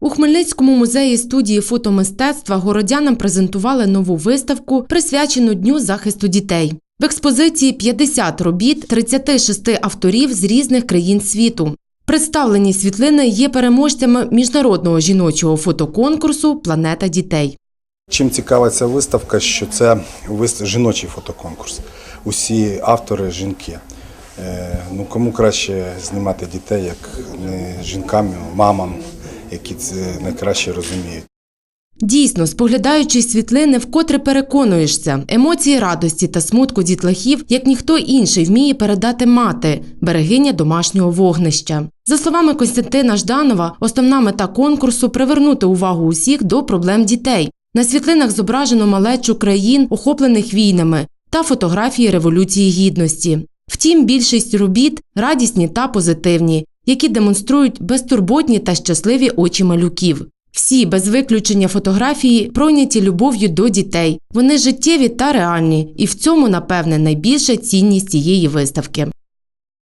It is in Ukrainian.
У Хмельницькому музеї студії фотомистецтва городянам презентували нову виставку, присвячену Дню захисту дітей. В експозиції 50 робіт 36 авторів з різних країн світу. Представлені світлини є переможцями міжнародного жіночого фотоконкурсу Планета дітей. Чим цікава ця виставка, що це жіночий фотоконкурс. Усі автори жінки. Е, Ну, кому краще знімати дітей, як не жінкам, мамам, які це найкраще розуміють. Дійсно, споглядаючи світлини, вкотре переконуєшся, емоції радості та смутку дітлахів, як ніхто інший вміє передати мати, берегиня домашнього вогнища. За словами Костянтина Жданова, основна мета конкурсу привернути увагу усіх до проблем дітей. На світлинах зображено малечу країн, охоплених війнами, та фотографії Революції Гідності. Втім, більшість робіт радісні та позитивні, які демонструють безтурботні та щасливі очі малюків. Всі без виключення фотографії пройняті любов'ю до дітей. Вони життєві та реальні, і в цьому, напевне, найбільша цінність цієї виставки.